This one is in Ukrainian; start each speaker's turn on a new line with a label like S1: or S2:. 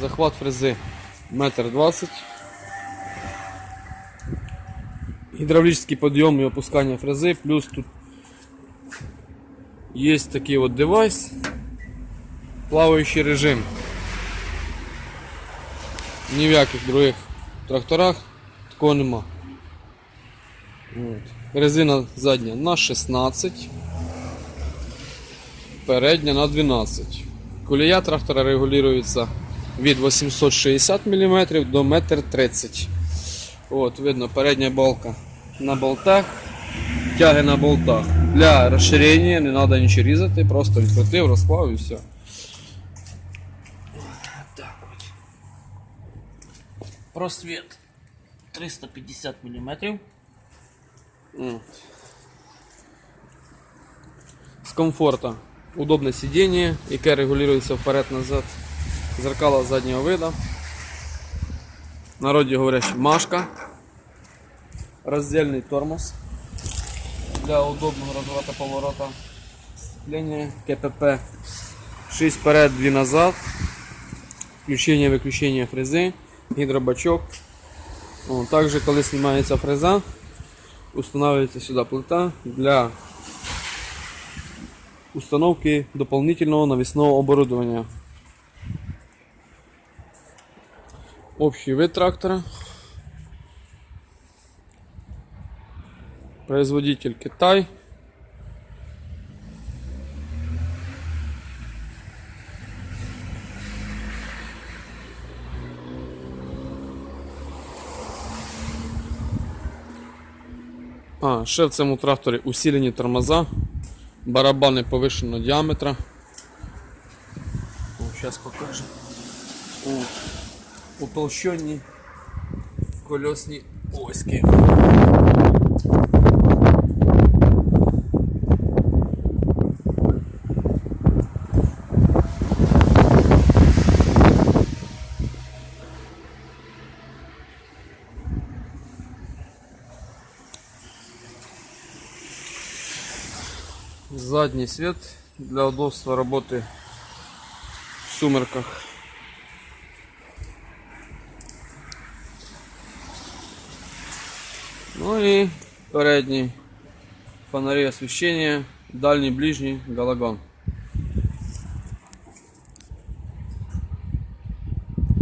S1: Захват фрези 1,20 м. Гідравлічний підйом і опускання фрези, плюс тут є такий от девайс, плаваючий режим. Ні в яких других тракторах такого нема. От. Резина задня на 16, передня на 12. Колія трактора регулюється від 860 мм до 1,30 м. От, видно, передня балка на болтах, тяги на болтах. Для розширення не треба нічого різати, просто відкрутив, розклав і все. Так от.
S2: Просвет 350 мм.
S1: З комфорта. Удобне сидіння, яке регулюється вперед-назад. Зеркало заднього виду. Народі говорять машка. Роздільний тормоз для удобного розворота поворота. Сцепление КПП 6 вперед, 2 назад. Включення виключення фрези, гідробачок. О, також, коли знімається фреза, устанавливается сюда плита для установки дополнительного навесного оборудования. Общий вид трактора. Производитель Китай. А, ще в цьому тракторі усилені тормоза, барабани повищеного діаметра. Зараз покажу. О, утолщені кольосні оськи. Задний свет для удобства работы в сумерках. Ну и передний фонари освещения, дальний, ближний, галагон.